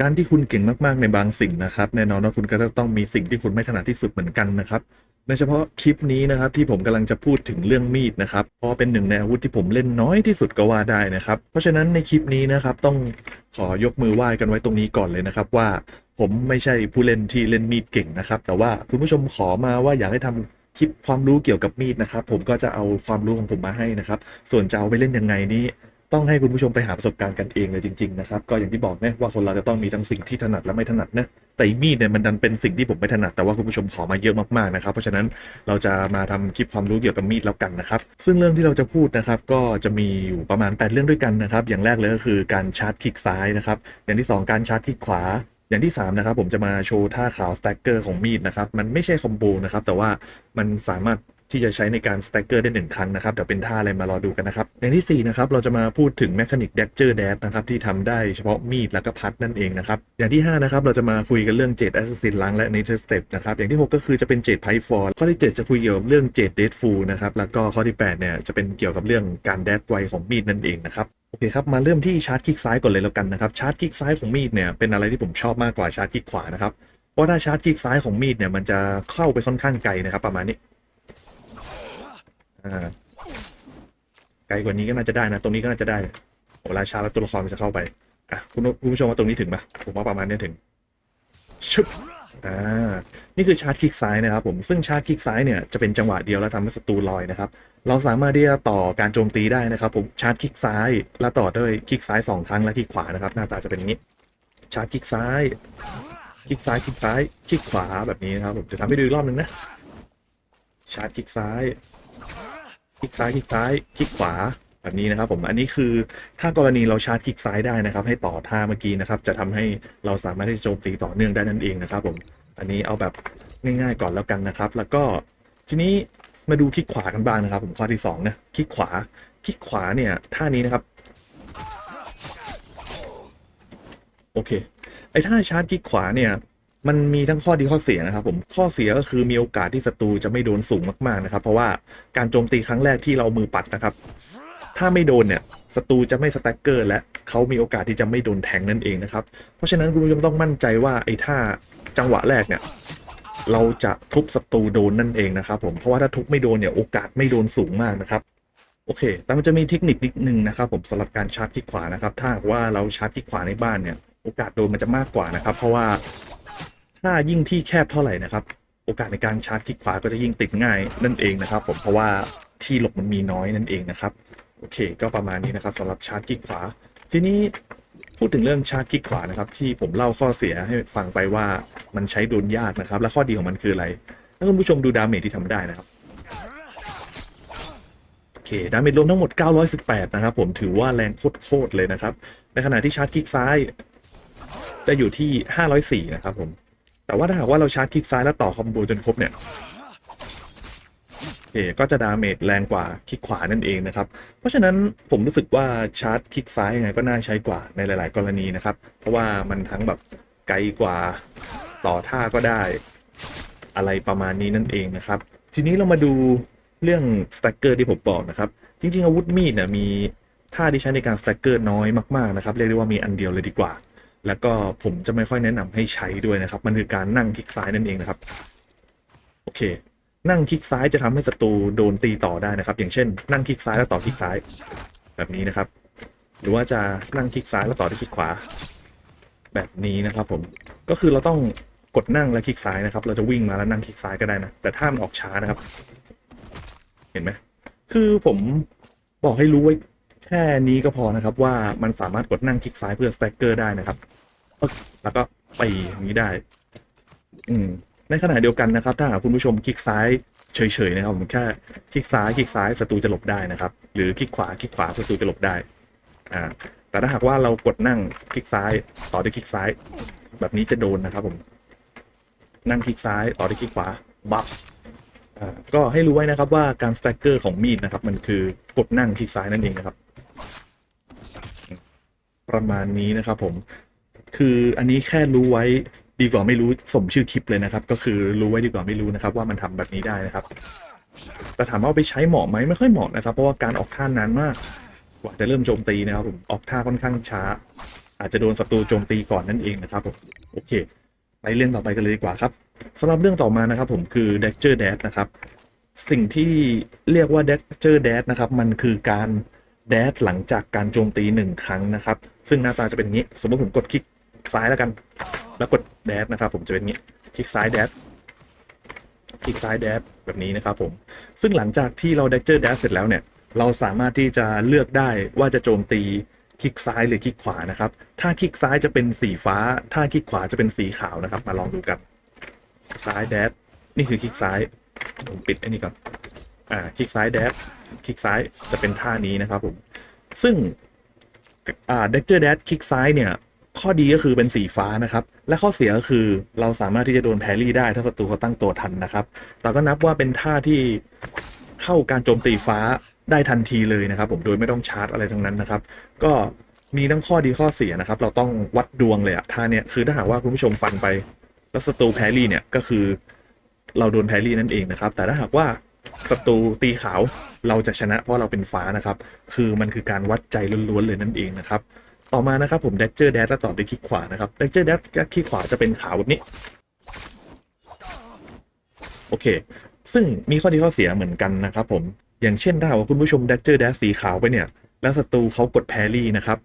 การที่คุณเก่งมากๆในบางสิ่งนะครับ แน่นอนว่าคุณก็จะต้องมีสิ่งที่คุณไม่ถนัดที่สุดเหมือนกันนะครับโดยเฉพาะคลิปนี้นะครับที่ผมกำลังจะพูดถึงเรื่องมีดนะครับเพราะเป็นหนึ่งในอาวุธที่ผมเล่นน้อยที่สุดก็ว่าได้นะครับ เพราะฉะนั้นในคลิปนี้นะครับต้องขอยกมือไหว้กันไว้ตรงนี้ก่อนเลยนะครับว่าผมไม่ใช่ผู้เล่นที่เล่นมีดเก่งนะครับ แต่ว่าคุณผู้ชมขอมาว่าอยากให้ทำคลิปความรู้เกี่ยวกับมีดนะครับ ผมก็จะเอาความรู้ของผมมาให้นะครับ ส่วนจะเอาไปเล่นยังไงนี่ ต้องให้คุณผู้ชมไปหาประสบการณ์กันเองเลยจริงๆนะครับก็อย่างที่บอกนะว่าคนเราจะต้องมีทั้งสิ่งที่ถนัดและไม่ถนัดนะแต่มีดเนี่ยมันดันเป็นสิ่งที่ผมไม่ถนัดแต่ว่าคุณผู้ชมขอมาเยอะมากๆนะครับ เพราะฉะนั้นเราจะมาทำคลิปความรู้เกี่ยวกับมีดแล้วกันนะครับ ซึ่งเรื่องที่เราจะพูดนะครับก็จะมีอยู่ประมาณ 8 เรื่องด้วยกันนะครับ อย่างแรกเลยก็คือการชาร์จคลิกซ้ายนะครับอย่างที่ 2 การชาร์จคลิกขวาอย่างที่ 3 นะครับ ผมจะมาโชว์ท่าขาวสแต็กเกอร์ของมีดนะครับ มันไม่ใช่คอมโบนะครับ แต่ว่ามันสามารถ ที่จะใช้ในการสแต็กเกอร์ได้หนึ่งครั้งนะครับ เดี๋ยวเป็นท่าอะไรมารอดูกันนะครับอย่างที่4นะครับเราจะมาพูดถึงแมคานิก d ด d เจอร์แดดนะครับที่ทำได้เฉพาะมีดแล้วก็พัดนั่นเองนะครับอย่างที่5นะครับเราจะมาคุยกันเรื่องเจดแอสซินล้างและ n a t u r e Step นะครับอย่างที่ 6 ก็คือจะเป็นเจดไพฟอร์ข้อที่ 7 จะคุยเกี่ยวกับเรื่องเจดเดดฟูนะครับแล้วก็ข้อที่8เนี่ยจะเป็นเกี่ยวกับเรื่องการแดดไวของมีดนั่นเองนะครับโอเคครับ มาเริ่มที่ชาร์จคลิกซ้ายก่อนเลยแล้วกันนะครับ ชาร์จคลิกซ้ายของมีดเนี่ยเป็นอะไรที่ผมชอบมากกว่าชาร์จคลิกขวานะครับ เพราะถ้าชาร์จคลิกซ้ายของมีดเนี่ยมันจะเข้าไปค่อนข้างไกลนะครับประมาณนี้ ไกลกว่านี้ก็น่าจะได้นะ ตรงนี้ก็น่าจะได้เวลาชาร์จแล้วตัวละครมันจะเข้าไปอะคุณคุณผู้ชมว่าตรงนี้ถึงปะผมว่าประมาณนี้ถึงชึบอ่านี่คือชาร์จคลิกซ้ายนะครับผมซึ่งชาร์จคลิกซ้ายเนี่ยจะเป็นจังหวะเดียวแล้วทำให้ศัตรูลอยนะครับเราสามารถที่จะต่อการโจมตีได้นะครับ ผมชาร์จคลิกซ้าย แล้วต่อด้วยคลิกซ้ายสองครั้งและคลิกขวานะครับ หน้าตาจะเป็นอย่างนี้ ชาร์จคลิกซ้าย คลิกซ้ายคลิกซ้ายคลิกขวาแบบนี้นะครับผมจะทำให้ดูอีกรอบหนึ่งนะชาร์จคลิกซ้าย คลิกซ้ายคลิกซ้ายคลิกขวาแบบนี้นะครับผมอันนี้คือถ้ากรณีเราชาร์จคลิกซ้ายได้นะครับ ให้ต่อท่าเมื่อกี้นะครับ จะทำให้เราสามารถที่จะโจมตีต่อเนื่องได้นั่นเองนะครับ ผมอันนี้เอาแบบง่ายๆก่อนแล้วกันนะครับ แล้วก็ทีนี้มาดูคลิกขวากันบ้างนะครับ ผมข้อที่สองนะคลิกขวาคลิกขวาเนี่ยท่านี้นะครับโอเคไอ้ท่าชาร์จคลิกขวาเนี่ย มันมีทั้งข้อดีข้อเสียนะครับผมข้อเสียก็คือมีโอกาสที่ศัตรูจะไม่โดนสูงมากๆนะครับ เพราะว่าการโจมตีครั้งแรกที่เรามือปัดนะครับ ถ้าไม่โดนเนี่ยศัตรูจะไม่สแต็กเกอร์และเขามีโอกาสที่จะไม่โดนแทงนั่นเองนะครับ เพราะฉะนั้นคุณผู้ชมต้องมั่นใจว่าไอ้ท่าจังหวะแรกเนี่ยเราจะทุบศัตรูโดนนั่นเองนะครับ ผมเพราะว่าถ้าทุบไม่โดนเนี่ยโอกาสไม่โดนสูงมากนะครับโอเค แต่มันจะมีเทคนิคนิดนึงนะครับ ผมสำหรับการชาร์จที่ขวานะครับ ถ้าว่าเราชาร์จที่ขวาในบ้านเนี่ย โอกาสโดนมันจะมากกว่านะครับ เพราะว่า ถ้ายิ่งที่แคบเท่าไหร่นะครับ โอกาสในการชาร์จคลิกขวาก็จะยิ่งติดง่ายนั่นเองนะครับ ผมเพราะว่าที่หลบมันมีน้อยนั่นเองนะครับโอเค ก็ประมาณนี้นะครับสำหรับชาร์จคลิกขวา ทีนี้พูดถึงเรื่องชาร์จคลิกขวานะครับ ที่ผมเล่าข้อเสียให้ฟังไปว่ามันใช้โดนยากนะครับ และข้อดีของมันคืออะไรถ้าคุณผู้ชมดูดาเมจที่ทำได้นะครับโอเคดาเมจรวมทั้งหมด 918 นะครับ ผมถือว่าแรงโคตรเลยนะครับ ในขณะที่ชาร์จคลิกซ้าย จะอยู่ที่ 504 นะครับผม แต่ว่าถ้าหากว่าเราชาร์จคลิกซ้ายแล้วต่อคอมโบจนครบเนี่ยโอเคก็จะดาเมจแรงกว่าคลิกขวานั่นเองนะครับ เพราะฉะนั้นผมรู้สึกว่าชาร์จคลิกซ้ายยังไงก็น่าใช้กว่าในหลาย ๆ กรณีนะครับ เพราะว่ามันทั้งแบบไกลกว่าต่อท่าก็ได้ อะไรประมาณนี้นั่นเองนะครับ ทีนี้เรามาดูเรื่องสแต็กเกอร์ที่ผมบอกนะครับ จริง ๆ อาวุธมีดเนี่ยมีท่าที่ใช้ในการสแต็กเกอร์น้อยมาก ๆ นะครับ เรียกได้ว่ามีอันเดียวเลยดีกว่า แล้วก็ผมจะไม่ค่อยแนะนำให้ใช้ด้วยนะครับ มันคือการนั่งคลิกซ้ายนั่นเองนะครับ โอเค นั่งคลิกซ้ายจะทำให้ศัตรูโดนตีต่อได้นะครับ อย่างเช่น นั่งคลิกซ้ายแล้วต่อคลิกซ้าย แบบนี้นะครับ หรือว่าจะนั่งคลิกซ้ายแล้วต่อที่คลิกขวา แบบนี้นะครับผมก็คือเราต้องกดนั่งและคลิกซ้ายนะครับ เราจะวิ่งมาแล้วนั่งคลิกซ้ายก็ได้นะ แต่ถ้ามันออกช้านะครับ เห็นไหม คือผมบอกให้รู้ไว้ แค่นี้ก็พอนะครับว่ามันสามารถกดนั่งคลิกซ้ายเพื่อสแต็กเกอร์ได้นะครับแล้วก็ไปอย่างนี้ได้ อืมในขณะเดียวกันนะครับ ถ้าหากคุณผู้ชมคลิกซ้ายเฉยๆนะครับผมแค่คลิกซ้ายคลิกซ้ายศัตรูจะหลบได้นะครับ หรือคลิกขวาคลิกขวาศัตรูจะหลบได้ อ่า แต่ถ้าหากว่าเรากดนั่งคลิกซ้ายต่อด้วยคลิกซ้าย แบบนี้จะโดนนะครับ ผม นั่งคลิกซ้ายต่อด้วยคลิกขวาบัฟอ่าก็ให้รู้ไว้นะครับว่าการสแต็กเกอร์ของมีดนะครับ มันคือกดนั่งคลิกซ้ายนั่นเองนะครับ ประมาณนี้นะครับผมคืออันนี้แค่รู้ไว้ดีกว่าไม่รู้สมชื่อคลิปเลยนะครับ ก็คือรู้ไว้ดีกว่าไม่รู้นะครับ ว่ามันทำแบบนี้ได้นะครับ แต่ถามว่าไปใช้เหมาะไหมไม่ค่อยเหมาะนะครับ เพราะว่าการออกท่านานมาก กว่าจะเริ่มโจมตีนะครับผมออกท่าค่อนข้างช้า อาจจะโดนศัตรูโจมตีก่อนนั่นเองนะครับผมโอเคไปเรื่องต่อไปกันเลยดีกว่าครับสำหรับเรื่องต่อมานะครับผมคือ d a g e r Dash นะครับ สิ่งที่เรียกว่า d a g e r Dash นะครับ มันคือการแดดหลังจากการโจมตีหนึ่งครั้งนะครับ ซึ่งหน้าตาจะเป็นอย่างนี้ สมมติผมกดคลิกซ้ายแล้วกัน แล้วกดแดดนะครับ ผมจะเป็นอย่างนี้คลิกซ้ายแดดคลิกซ้ายแดดแบบนี้นะครับผมซึ่งหลังจากที่เรา d a g e r Dash เสร็จแล้วเนี่ย เราสามารถที่จะเลือกได้ว่าจะโจมตีคลิกซ้ายหรือคลิกขวานะครับ ถ้าคลิกซ้ายจะเป็นสีฟ้า ถ้าคลิกขวาจะเป็นสีขาวนะครับ มาลองดูกัน ซ้ายแดดนี่คือคลิกซ้าย ผมปิดไอ้นี่ก่อน อ่า คลิกซ้ายแดดคลิกซ้ายจะเป็นท่านี้นะครับผม ซึ่ง อ่าเด็กเจอร์แดดคลิกซ้ายเนี่ย ข้อดีก็คือเป็นสีฟ้านะครับ และข้อเสียก็คือเราสามารถที่จะโดนแพรี่ได้ถ้าศัตรูเขาตั้งตัวทันนะครับ เราก็นับว่าเป็นท่าที่เข้าการโจมตีฟ้าได้ทันทีเลยนะครับผมโดยไม่ต้องชาร์จอะไรทั้งนั้นนะครับ ก็มีทั้งข้อดีข้อเสียนะครับ เราต้องวัดดวงเลยอะท่าเนี่ยคือถ้าหากว่าคุณผู้ชมฟันไปแล้วศัตรูแพรี่เนี่ยก็คือ เราโดนแพรรี่นั่นเองนะครับ แต่ถ้าหากว่าศัตรูตีขาว เราจะชนะเพราะเราเป็นฟ้านะครับ คือมันคือการวัดใจล้วนๆเลยนั่นเองนะครับ ต่อมานะครับผม d a เจอร์แดและต่อด้วยคลิกขวานะครับ d a เจอร์แดคลิกขวาจะเป็นขาวแบบนี้ โอเค ซึ่งมีข้อดีข้อเสียเหมือนกันนะครับผมอย่างเช่นถ้าว่าคุณผู้ชม d a เจอร์แดสีขาวไปเนี่ย แล้วศัตรูเขากดแพรี่นะครับ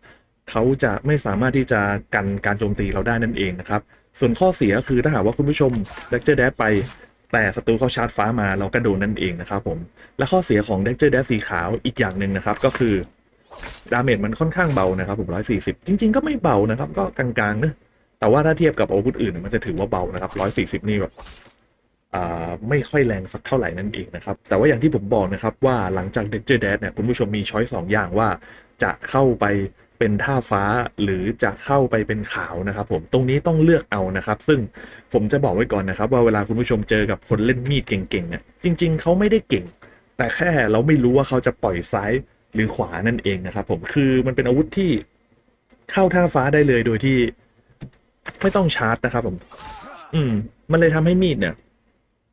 เขาจะไม่สามารถที่จะกันการโจมตีเราได้นั่นเองนะครับส่วนข้อเสียคือถ้าหากว่าคุณผู้ชม d a เจอร์แดไป แต่ศัตรูเขาชาร์จฟ้ามาเราก็โดนนั่นเองนะครับผม และข้อเสียของ d a เจอร์แดสีขาวอีกอย่างหนึ่งนะครับ ก็คือดาเมจมันค่อนข้างเบานะครับผมร้อยสี่สิบจริง ๆ ก็ไม่เบานะครับ ก็กลางๆนะแต่ว่าถ้าเทียบกับอาวุธอื่นมันจะถือว่าเบานะครับร้อยสี่สิบนี่แบบไม่ค่อยแรงสักเท่าไหร่นั่นเองนะครับ แต่ว่าอย่างที่ผมบอกนะครับว่าหลังจากเด็กเจอร์แดเนี่ยคุณผู้ชมมีช้อยสองอย่างว่าจะเข้าไป เป็นท่าฟ้าหรือจะเข้าไปเป็นขาวนะครับ ผมตรงนี้ต้องเลือกเอานะครับ ซึ่งผมจะบอกไว้ก่อนนะครับ ว่าเวลาคุณผู้ชมเจอกับคนเล่นมีดเก่งๆเนี่ยจริง ๆเขาไม่ได้เก่ง แต่แค่เราไม่รู้ว่าเขาจะปล่อยซ้ายหรือขวานั่นเองนะครับ ผมคือมันเป็นอาวุธที่เข้าท่าฟ้าได้เลยโดยที่ไม่ต้องชาร์จนะครับ ผม อืม มันเลยทำให้มีดเนี่ย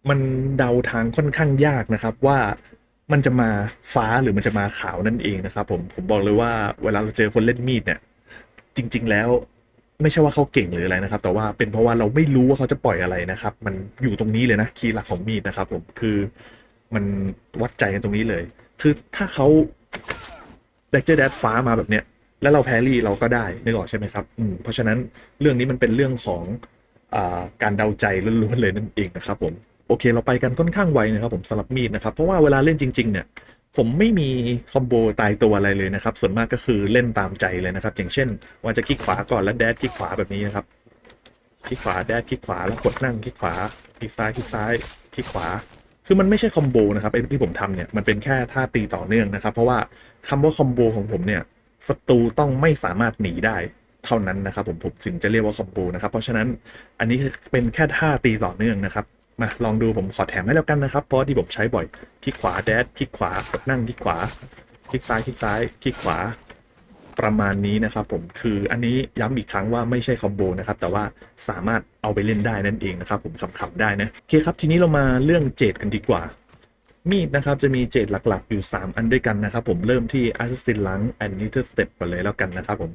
มันเดาทางค่อนข้างยากนะครับ ว่า มันจะมาฟ้าหรือมันจะมาขาวนั่นเองนะครับผมผมบอกเลยว่าเวลาเราเจอคนเล่นมีดเนี่ย จริง ๆ แล้วไม่ใช่ว่าเขาเก่งหรืออะไรนะครับ แต่ว่าเป็นเพราะว่าเราไม่รู้ว่าเขาจะปล่อยอะไรนะครับ มันอยู่ตรงนี้เลยนะคีย์หลักของมีดนะครับ ผมคือมันวัดใจกันตรงนี้เลย คือถ้าเขาเด็กเจอร์แดดฟ้ามาแบบเนี้ยแล้วเราแพรี่เราก็ได้นึกออกใช่ไหมครับอืมเพราะฉะนั้นเรื่องนี้มันเป็นเรื่องของอาการเดาใจล้วนๆเลยนั่นเองนะครับผม โอเคเราไปกันค่อนข้างไวนะครับผมสำหรับมีดนะครับ เพราะว่าเวลาเล่นจริง ๆ เนี่ย ผมไม่มีคอมโบตายตัวอะไรเลยนะครับ ส่วนมากก็คือเล่นตามใจเลยนะครับ อย่างเช่นว่าจะคลิกขวาก่อนแล้วแดดคลิกขวาแบบนี้นะครับคลิกขวาแดดคลิกขวาแล้วกดนั่งคลิกขวาคลิกซ้ายคลิกซ้ายคลิกขวา คือมันไม่ใช่คอมโบนะครับไอ้ที่ผมทำเนี่ยมันเป็นแค่ท่าตีต่อเนื่องนะครับ เพราะว่าคำว่าคอมโบของผมเนี่ยศัตรูต้องไม่สามารถหนีได้เท่านั้นนะครับ ผมผมจึงจะเรียกว่าคอมโบนะครับเพราะฉะนั้นอันนี้เป็นแค่ท่าตีต่อเนื่องนะครับ มาลองดูผมขอแถมให้แล้วกันนะครับ เพราะที่ผมใช้บ่อย คลิกขวาแดดคลิกขวากดนั่งคลิกขวา คลิกซ้ายคลิกซ้ายคลิกขวาประมาณนี้นะครับผมคืออันนี้ย้ำอีกครั้งว่าไม่ใช่คอมโบนะครับ แต่ว่าสามารถเอาไปเล่นได้นั่นเองนะครับผมขำๆได้นะโอเคครับทีนี้เรามาเรื่องเจดกันดีกว่า มีดนะครับจะมีเจดหลักๆ อยู่ 3 อันด้วยกันนะครับผมเริ่มที่ Assassin l u n g and n i t e r Step ก่อนเลยแล้วกันนะครับผม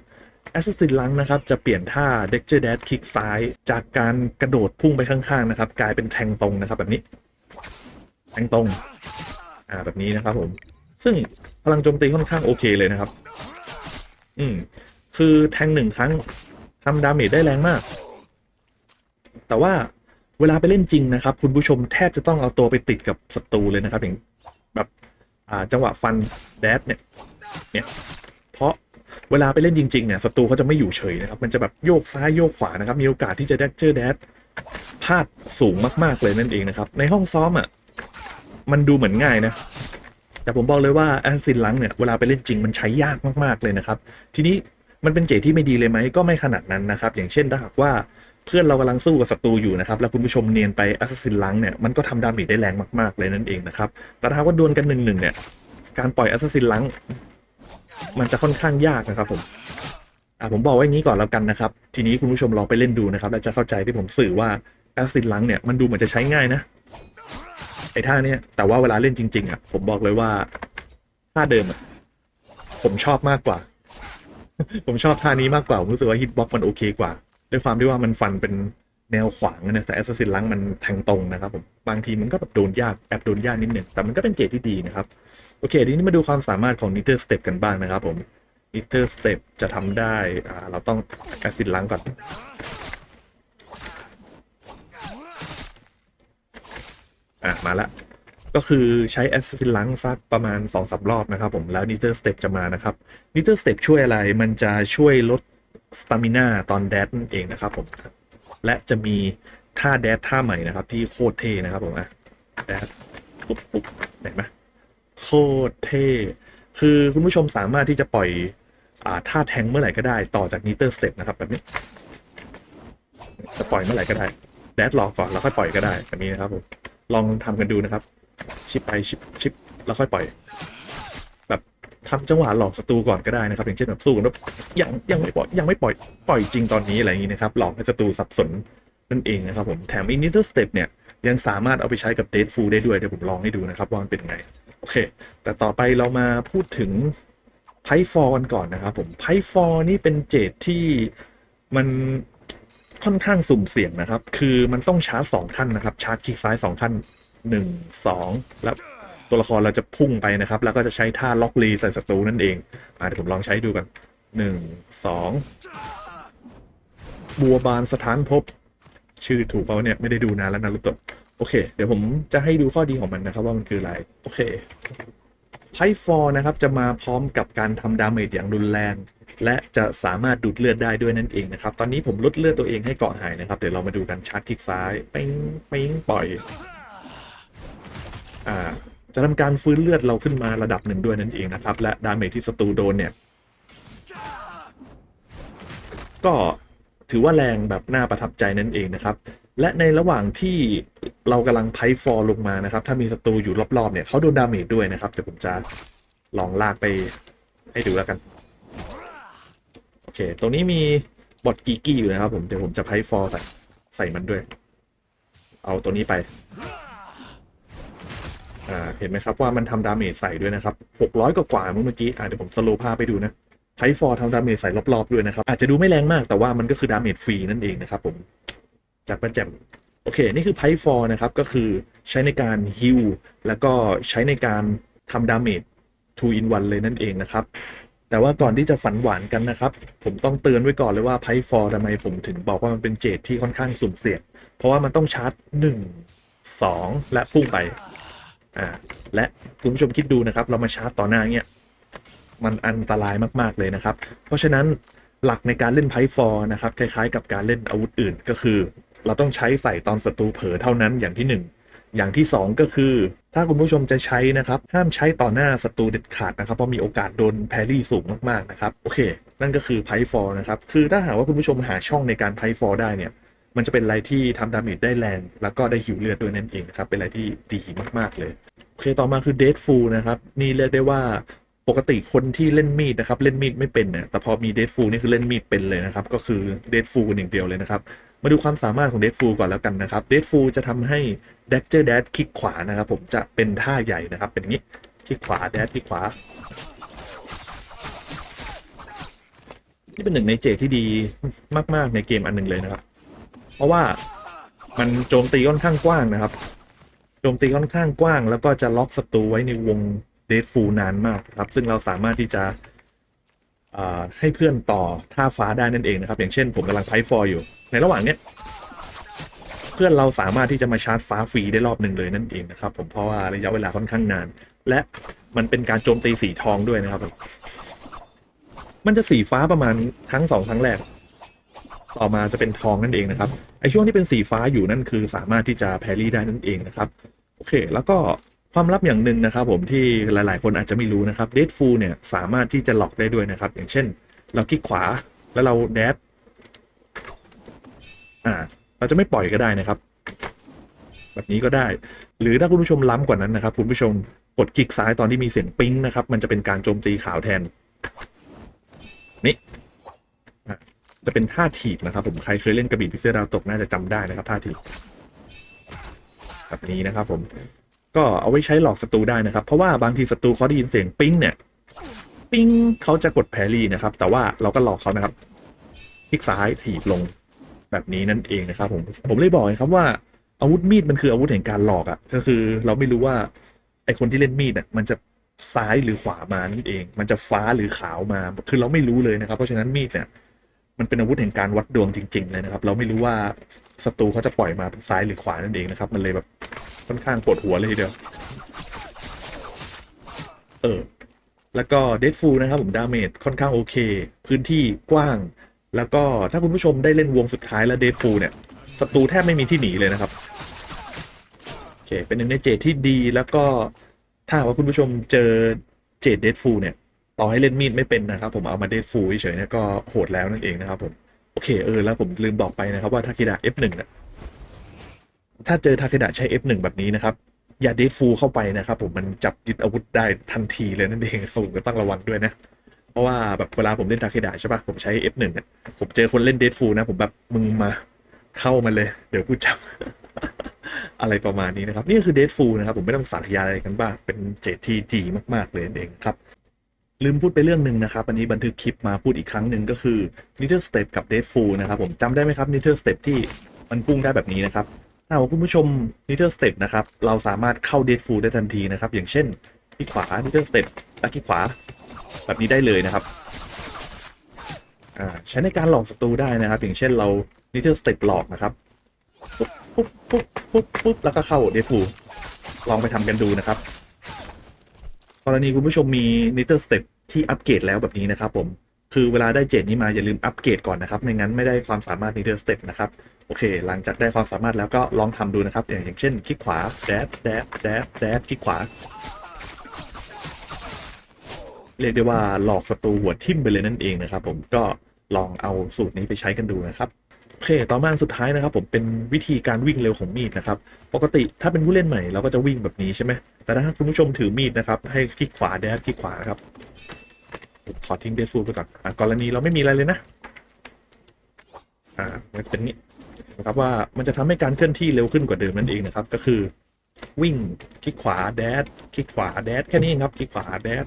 Assassin l u n g นะครับจะเปลี่ยนท่า d e x t u r Dash คลิกซ้าย จากการกระโดดพุ่งไปข้างๆนะครับ กลายเป็นแทงตรงนะครับแบบนี้ แทงตรงอ่าแบบนี้นะครับผมซึ่งพลังโจมตีค่อนข้างโอเคเลยนะครับ อืม คือแทงหนึ่งครั้งทำดาเมจได้แรงมาก แต่ว่าเวลาไปเล่นจริงนะครับ คุณผู้ชมแทบจะต้องเอาตัวไปติดกับศัตรูเลยนะครับอย่างแบบ อ่า จังหวะฟันแดดเนี่ย เนี่ย เวลาไปเล่นจริงๆเนี่ยศัตรูเขาจะไม่อยู่เฉยนะครับ มันจะแบบโยกซ้ายโยกขวานะครับ มีโอกาสที่จะแดกเจอแดดพลาดสูงมากๆเลยนั่นเองนะครับ ในห้องซ้อมอะมันดูเหมือนง่ายนะ แต่ผมบอกเลยว่าแอสซินลังเนี่ยเวลาไปเล่นจริงมันใช้ยากมากๆเลยนะครับ ทีนี้มันเป็นเจตที่ไม่ดีเลยไหมก็ไม่ขนาดนั้นนะครับ อย่างเช่นถ้าหากว่าเพื่อนเรากำลังสู้กับศัตรูอยู่นะครับ แล้วคุณผู้ชมเนียนไปแอสซินลังเนี่ยมันก็ทำดาเมจได้แรงมากๆเลยนั่นเองนะครับแต่ถ้าว่าดวลกันหนึ่งหนึ่งเนี่ยการปล่อยแอสซินลัง มันจะค่อนข้างยากนะครับผมอะผมบอกไว้อย่างนี้ก่อนแล้วกันนะครับ ทีนี้คุณผู้ชมลองไปเล่นดูนะครับ แล้วจะเข้าใจที่ผมสื่อว่าแอสซินลังเนี่ยมันดูเหมือนจะใช้ง่ายนะไอ้ท่าเนี้ยแต่ว่าเวลาเล่นจริง ๆอะผมบอกเลยว่าท่าเดิมอะผมชอบมากกว่า ผมชอบท่านี้มากกว่า ผมรู้สึกว่าฮิตบ็อกมันโอเคกว่า ด้วยความที่ว่ามันฟันเป็นแนวขวางนะแต่แอสซัสซินลังมันแทงตรงนะครับผมบางทีมันก็แบบโดนยากแอบโดนยากนิดหนึ่งแต่มันก็เป็นเจตที่ดีนะครับ โอเค ทีนี้มาดูความสามารถของนิเตอร์สเต็ปกันบ้างนะครับผมนิเตอร์สเต็ปจะทำได้เราต้องแอสซินลังก่อน อะ มาละ ก็คือใช้แอสซินลังสักประมาณ2อสรอบนะครับผม แล้วนิเตอร์สเต็ปจะมานะครับนิเตอร์สเต็ปช่วยอะไร มันจะช่วยลดสตามิน่าตอนแดดนั่นเองนะครับผม และจะมีท่าแดดท่าใหม่นะครับ ที่โคตรเท่นะครับผมอะแดดปุ๊บปุ๊บเห็นไหม โคตรเท่คือคุณผู้ชมสามารถที่จะปล่อยอ่าท่าแทงเมื่อไหร่ก็ได้ต่อจากนิเตอร์สเต็ปนะครับแบบนี้จะปล่อยเมื่อไหร่ก็ได้แดดรอก่อนแล้วค่อยปล่อยก็ได้แบบนี้นะครับผมลองทำกันดูนะครับ ชิปไปชิปชิปแล้วค่อยปล่อย แบบทำจังหวะหลอกศัตรูก่อนก็ได้นะครับ อย่างเช่นแบบสู้กันแล้วยังยังไม่ปล่อยยังไม่ปล่อยปล่อยจริงตอนนี้อะไรอย่างนี้นะครับ หลอกให้ศัตรูสับสนนั่นเองนะครับผมแถมอิน i ิเตอร์สเต็ปเนี่ย ยังสามารถเอาไปใช้กับเด d ฟูได้ด้วย เดี๋ยวผมลองให้ดูนะครับว่ามันเป็นไง โอเค แต่ต่อไปเรามาพูดถึงไพฟอร์กันก่อนนะครับผมไพฟอร์นี่เป็นเจดที่มันค่อนข้างสุ่มเสี่ยงนะครับ คือมันต้องชาร์จสองขั้นนะครับ ชาร์จคลิกซ้ายสองขั้นหนึ่งสองแล้วตัวละครเราจะพุ่งไปนะครับ แล้วก็จะใช้ท่าล็อกลีใส่ศัตรูนั่นเองมาเดี๋ยวผมลองใช้ดูกันหนึ่งสองบัวบานสถานภพ ชื่อถูกเปล่าเนี่ยไม่ได้ดูนานแล้วนะรุโตะโอเค เดี๋ยวผมจะให้ดูข้อดีของมันนะครับว่ามันคืออะไร โอเคไพ่ฟอร์นะครับจะมาพร้อมกับการทำดาเมจอย่างรุนแรง และจะสามารถดูดเลือดได้ด้วยนั่นเองนะครับ ตอนนี้ผมลดเลือดตัวเองให้เกาะหายนะครับ เดี๋ยวเรามาดูกันชาร์จคลิกซ้ายเป้งเป้งปล่อยอ่าจะทำการฟื้นเลือดเราขึ้นมาระดับหนึ่งด้วยนั่นเองนะครับ และดาเมจที่ศัตรูโดนเนี่ย ก็ ถือว่าแรงแบบน่าประทับใจนั่นเองนะครับ และในระหว่างที่เรากำลังไพฟอร์ลงมานะครับ ถ้ามีศัตรูอยู่รอบๆเนี่ยเขาโดนดาเมจด้วยนะครับเดี๋ยวผมจะลองลากไปให้ดูแล้วกัน โอเค ตรงนี้มีบอทกีกี้อยู่นะครับผมเดี๋ยวผมจะไพฟอร์ใส่ใส่มันด้วย เอาตัวนี้ไปอ่าเห็นไหมครับว่ามันทำดาเมจใส่ด้วยนะครับ 600 กว่ากว่าเมื่อกี้ อ่าเดี๋ยวผมสโลว์ภาไปดูนะ ไพฟอร์ทำดาเมจใส่รอบๆด้วยนะครับ อาจจะดูไม่แรงมากแต่ว่ามันก็คือดาเมจฟรีนั่นเองนะครับผมจัดประแจมโอเค นี่คือไพฟอร์นะครับ ก็คือใช้ในการฮิลแล้วก็ใช้ในการทำดาเมจ2 in 1เลยนั่นเองนะครับ แต่ว่าก่อนที่จะฝันหวานกันนะครับ ผมต้องเตือนไว้ก่อนเลยว่าไพฟอร์ทำไมผมถึงบอกว่ามันเป็นเจดที่ค่อนข้างสุ่มเสี่ยง เพราะว่ามันต้องชาร์จ 1 2 และพุ่งไป อ่า และคุณผู้ชมคิดดูนะครับ เรามาชาร์จต่อหน้าเงี้ย มันอันตรายมากๆเลยนะครับ เพราะฉะนั้นหลักในการเล่นไพ่ฟอร์นะครับคล้ายๆ กับการเล่นอาวุธอื่นก็คือ เราต้องใช้ใส่ตอนศัตรูเผลอเท่านั้นอย่างที่หนึ่งอย่างที่สองก็คือ ถ้าคุณผู้ชมจะใช้นะครับห้ามใช้ต่อหน้าศัตรูเด็ดขาดนะครับเพราะมีโอกาสโดนแพรี่สูงมากๆนะครับโอเค นั่นก็คือไพ่ฟอร์นะครับคือถ้าหากว่าคุณผู้ชมหาช่องในการไพ่ฟอร์ได้เนี่ยมันจะเป็นอะไรที่ทำดาเมจได้แรง แล้วก็ได้หิวเลือดด้วยนั่นเองนะครับ เป็นอะไรที่ดีมาก ๆ เลย โอเค ต่อมาคือเด d ฟูลนะครับ นี่เรียกได้ว่า ปกติคนที่เล่นมีดนะครับ เล่นมีดไม่เป็นเนี่ยแต่พอมีเด d ฟูลนี่คือเล่นมีดเป็นเลยนะครับ ก็คือเด d ฟูลอย่างเดียวเลยนะครับ มาดูความสามารถของเด d ฟูลก่อนแล้วกันนะครับเด d ฟูลจะทำให้เด d เจอร์แดดคลิกขวานะครับ ผมจะเป็นท่าใหญ่นะครับ เป็นอย่างนี้คลิกขวาแดดคลิกขวานี่เป็นหนึ่งในเจดที่ดีมาก ๆ ในเกมอันหนึ่งเลยนะครับ เพราะว่ามันโจมตีค่อนข้างกว้างนะครับ โจมตีค่อนข้างกว้าง แล้วก็จะล็อกศัตรูไว้ในวง เด d ฟูลนานมากครับ ซึ่งเราสามารถที่จะให้เพื่อนต่อท่าฟ้าได้นั่นเองนะครับ อย่างเช่นผมกำลังไพ่ฟอร์อยู่ ในระหว่างเนี้ยเพื่อนเราสามารถที่จะมาชาร์จฟ้าฟรีได้รอบหนึ่งเลยนั่นเองนะครับ ผมเพราะว่าระยะเวลาค่อนข้างนาน และมันเป็นการโจมตีสีทองด้วยนะครับ มันจะสีฟ้าประมาณครั้งสองครั้งแรก ต่อมาจะเป็นทองนั่นเองนะครับไอช่วงที่เป็นสีฟ้าอยู่นั่นคือสามารถที่จะแพรรี่ได้นั่นเองนะครับโอเค แล้วก็ ความลับอย่างหนึ่งนะครับผมที่หลายๆ คนอาจจะไม่รู้นะครับเด d ฟูลเนี่ยสามารถที่จะหลอกได้ด้วยนะครับ อย่างเช่น เราคลิกขวาแล้วเราแดดอ่า เราจะไม่ปล่อยก็ได้นะครับ แบบนี้ก็ได้ หรือถ้าคุณผู้ชมล้ำกว่านั้นนะครับ คุณผู้ชมกดคลิกซ้ายตอนที่มีเสียงปิ๊งนะครับ มันจะเป็นการโจมตีขาวแทน นี่ะจะเป็นท่าถีบนะครับ ผมใครเคยเล่นกระบี่พิเศษดาวตกน่าจะจำได้นะครับท่าถีบแบบนี้นะครับผม ก็เอาไว้ใช้หลอกศัตรูได้นะครับ เพราะว่าบางทีศัตรูเขาได้ยินเสียงปิ๊งเนี่ยปิ้งเขาจะกดแพรี่นะครับ แต่ว่าเราก็หลอกเขานะครับคลิกซ้ายถีบลงแบบนี้นั่นเองนะครับ ผมผมเลยบอกไงครับว่าอาวุธมีดมันคืออาวุธแห่งการหลอกอะ่ะก็คือเราไม่รู้ว่าไอคนที่เล่นมีดอะมันจะซ้ายหรือขวามานั่นเอง มันจะฟ้าหรือขาวมา คือเราไม่รู้เลยนะครับ เพราะฉะนั้นมีดเนี่ย มันเป็นอาวุธแห่งการวัดดวงจริง ๆ เลยนะครับ เราไม่รู้ว่าศัตรูเขาจะปล่อยมาซ้ายหรือขวานั่นเองนะครับ มันเลยแบบค่อนข้างปวดหัวเลยทีเดียว เออ แล้วก็เดดฟูนะครับผมดาเมจค่อนข้างโอเค พื้นที่กว้าง แล้วก็ถ้าคุณผู้ชมได้เล่นวงสุดท้ายแล้วเดดฟูเนี่ยศัตรูแทบไม่มีที่หนีเลยนะครับโอเคเป็นหนึ่งในเจดที่ดีแล้วก็ถ้าว่าคุณผู้ชมเจอเจดเดดฟูเนี่ย ต่อให้เล่นมีดไม่เป็นนะครับผมเอามาเดดฟูเฉยๆเนี่ยก็โหดแล้วนั่นเองนะครับผมโอเคเออแล้วผมลืมบอกไปนะครับว่าทาเคดะ F1 น่ะถ้าเจอทาเคดะใช้ F1 แบบนี้นะครับอย่าเดดฟูเข้าไปนะครับผมมันจับยึดอาวุธได้ทันทีเลยนั่นเองครับผมก็ต้องระวังด้วยนะ เพราะว่าแบบเวลาผมเล่นทาเคดะใช่ปะผมใช้ F1 เนี่ยผมเจอคนเล่นเดดฟูนะ ผมแบบมึงมาเข้ามาเลย เดี๋ยวกูจับ อะไรประมาณนี้นะครับ นี่คือเดดฟูนะครับ ผมไม่ต้องสาธยายอะไรกันบ้างเป็นเจดที่ดีมาก ๆ เลยนั่นเองครับ ลืมพูดไปเรื่องหนึ่งนะครับ อันนี้บันทึกคลิปมาพูดอีกครั้งหนึ่งก็คือ n i t h e r Step กับ Dead f o o นะครับผมจำได้ไหมครับ n i t h e r Step ที่มันพุ่งได้แบบนี้นะครับถ้าว่าคุณผู้ชม n i t h e r Step นะครับเราสามารถเข้า Dead f o o ได้ทันทีนะครับ อย่างเช่นคลิกขวา n i t h e r Step และคลิกขวา แบบนี้ได้เลยนะครับอ่าใช้ในการหลอกศัตรูได้นะครับ อย่างเช่นเรา n i t h e r Step หลอกนะครับปุ๊บปุ๊บปุ๊บปุ๊บปุ๊บแล้วก็เข้า Dead f o o ลองไปทำกันดูนะครับ กรณีคุณผู้ชมมี n i t e r Step ที่อัปเกรดแล้วแบบนี้นะครับผมคือเวลาได้เจดนี้มาอย่าลืมอัปเกรดก่อนนะครับ ไม่งั้นไม่ได้ความสามารถ n i t e r Step นะครับ โอเค หลังจากได้ความสามารถแล้วก็ลองทำดูนะครับ อย่างเช่นคลิกขวาแดดแดดแดดแดดคลิกขวา เรียกได้ว่าหลอกศัตรูหัวทิ่มไปเลยนั่นเองนะครับ ผมก็ลองเอาสูตรนี้ไปใช้กันดูนะครับ โอเค ต่อมาสุดท้ายนะครับ ผมเป็นวิธีการวิ่งเร็วของมีดนะครับ ปกติถ้าเป็นผู้เล่นใหม่เราก็จะวิ่งแบบนี้ใช่ไหมแต่ถ้าคุณผู้ชมถือมีดนะครับ ให้คลิกขวาแดดคลิกขวานะครับผมขอทิ้งเดฟูไปก่อนอะกรณีเราไม่มีอะไรเลยนะ อ่ามันเป็นนี้นะครับว่ามันจะทำให้การเคลื่อนที่เร็วขึ้นกว่าเดิมนั่นเองนะครับ ก็คือวิ่งคลิกขวาแดดคลิกขวาแดดแค่นี้เองครับคลิกขวาแดด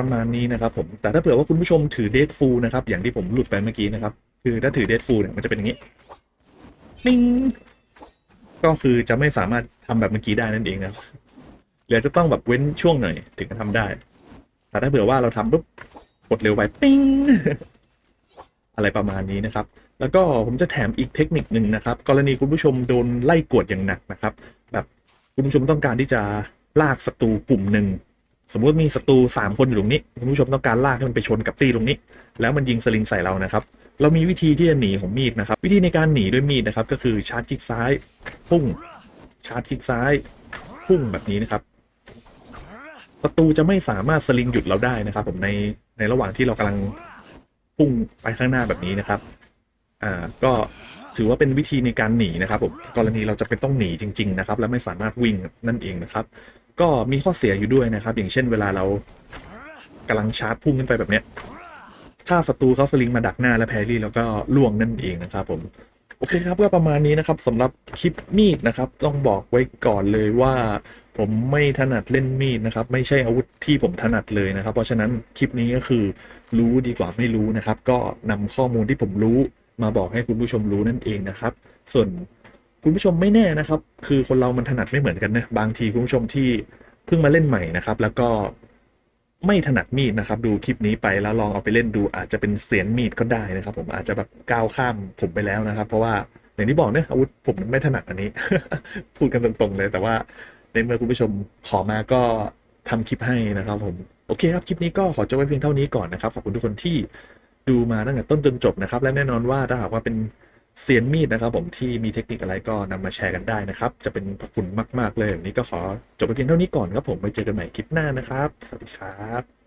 ประมาณนี้นะครับผมแต่ถ้าเผื่อว่าคุณผู้ชมถือเดทฟูนะครับอย่างที่ผมหลุดไปเมื่อกี้นะครับ คือถ้าถือเดทฟูเนี่ยมันจะเป็นอย่างนี้ปิ้งก็คือจะไม่สามารถทำแบบเมื่อกี้ได้นั่นเองนะครับเหลือจะต้องแบบเว้นช่วงหน่อยถึงจะทำได้ แต่ถ้าเผื่อว่าเราทำปุ๊บกดเร็วไปปิ้งอะไรประมาณนี้นะครับ แล้วก็ผมจะแถมอีกเทคนิคหนึ่งนะครับ กรณีคุณผู้ชมโดนไล่กวดอย่างหนักนะครับ แบบคุณผู้ชมต้องการที่จะลากศัตรูกลุ่มหนึ่ง สมมติมีศัตรูสามคนอยู่ตรงนี้คุณผู้ชมต้องการลากให้มันไปชนกับตีตรงนี้ แล้วมันยิงสลิงใส่เรานะครับ เรามีวิธีที่จะหนีของมีดนะครับ วิธีในการหนีด้วยมีดนะครับ ก็คือชาร์จคลิกซ้ายพุ่งชาร์จคลิกซ้ายพุ่งแบบนี้นะครับศัตรูจะไม่สามารถสลิงหยุดเราได้นะครับ ผมในในระหว่างที่เรากำลังพุ่งไปข้างหน้าแบบนี้นะครับ อ่าก็ถือว่าเป็นวิธีในการหนีนะครับผมกรณีเราจะเป็นต้องหนีจริง ๆ นะครับ และไม่สามารถวิ่งนั่นเองนะครับ ก็มีข้อเสียอยู่ด้วยนะครับ อย่างเช่นเวลาเรากำลังชาร์จพุ่งขึ้นไปแบบเนี้ย ถ้าศัตรูเขาสลิงมาดักหน้าและแพรรี่แล้วก็ล่วงนั่นเองนะครับผมโอเคครับก็ประมาณนี้นะครับสำหรับคลิปมีดนะครับ ต้องบอกไว้ก่อนเลยว่า ผมไม่ถนัดเล่นมีดนะครับ ไม่ใช่อาวุธที่ผมถนัดเลยนะครับ เพราะฉะนั้นคลิปนี้ก็คือรู้ดีกว่าไม่รู้นะครับ ก็นำข้อมูลที่ผมรู้มาบอกให้คุณผู้ชมรู้นั่นเองนะครับ ส่วน คุณผู้ชมไม่แน่นะครับ คือคนเรามันถนัดไม่เหมือนกันนะบางทีคุณผู้ชมที่เพิ่งมาเล่นใหม่นะครับ แล้วก็ไม่ถนัดมีดนะครับ ดูคลิปนี้ไปแล้วลองเอาไปเล่นดูอาจจะเป็นเสียนมีดก็ได้นะครับ ผมอาจจะแบบก้าวข้ามผมไปแล้วนะครับ เพราะว่าอย่างที่บอกเนี่ยอาวุธผมไม่ถนัดอันนี้ พูดกันตรงๆเลย แต่ว่าในเมื่อคุณผู้ชมขอมาก็ทำคลิปให้นะครับ ผมโอเคครับคลิปนี้ก็ขอจบไว้เพียงเท่านี้ก่อนนะครับขอบคุณทุกคนที่ดูมาตั้งแต่ต้นจนจบนะครับ และแน่นอนว่าถ้าหากว่าเป็น เซียนมีดนะครับผมที่มีเทคนิคอะไรก็นำมาแชร์กันได้นะครับ จะเป็นพระคุณมาก ๆ เลยวันนี้ก็ขอจบไปเพียงเท่านี้ก่อนครับผมไว้เจอกันใหม่คลิปหน้านะครับ สวัสดีครับ